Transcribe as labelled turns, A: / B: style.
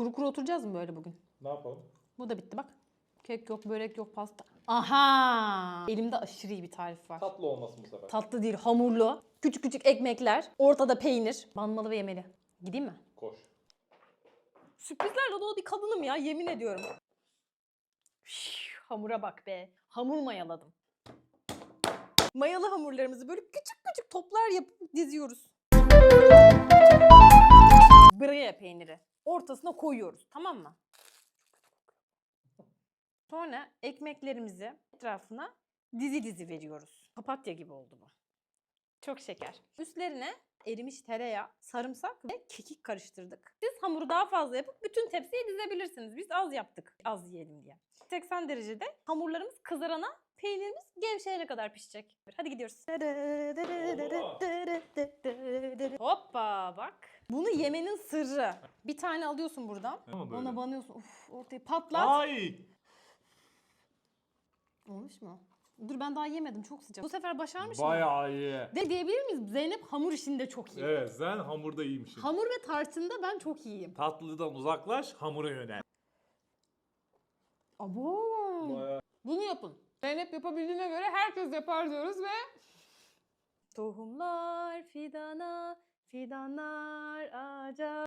A: Kuru kuru oturacağız mı böyle bugün?
B: Ne yapalım?
A: Bu da bitti bak. Kek yok, börek yok, pasta. Aha! Elimde aşırı iyi bir tarif var.
B: Tatlı olmasın bu sefer.
A: Tatlı değil, hamurlu. Küçük küçük ekmekler. Ortada peynir. Banmalı ve yemeli. Gideyim mi?
B: Koş.
A: Sürprizlerle dolu bir kadınım ya yemin ediyorum. Üş, hamura bak be. Hamur mayaladım. Mayalı hamurlarımızı böyle küçük küçük toplar yapıp diziyoruz. Breye peyniri. Ortasına koyuyoruz tamam mı? Sonra ekmeklerimizi etrafına dizi dizi veriyoruz. Papatya gibi oldu bu. Çok şeker. Üstlerine erimiş tereyağı, sarımsak ve kekik karıştırdık. Siz hamuru daha fazla yapıp bütün tepsiye dizebilirsiniz. Biz az yaptık. Az yiyelim diye. 80 derecede hamurlarımız kızarana peynirimiz gevşeyene kadar pişecek. Hadi gidiyoruz. Hoppa bak. Bunu yemenin sırrı. Bir tane alıyorsun buradan.
C: Ama
A: Ona banıyorsun. Uf, ortaya patlat.
C: Ay!
A: Olmuş mu? Dur ben daha yemedim çok sıcak. Bu sefer başarmış mı?
C: Bayağı iyi.
A: De diyebilir miyiz? Zeynep hamur işinde çok iyi.
C: Evet sen hamurda iyiymişsin.
A: Hamur ve tartında ben çok iyiyim.
C: Tatlıdan uzaklaş, hamura yönel.
A: Abo.
B: Bayağı
A: Bunu yapın. Zeynep yapabildiğine göre herkes yapar diyoruz ve... Tohumlar fidana, fidanlar ağaca.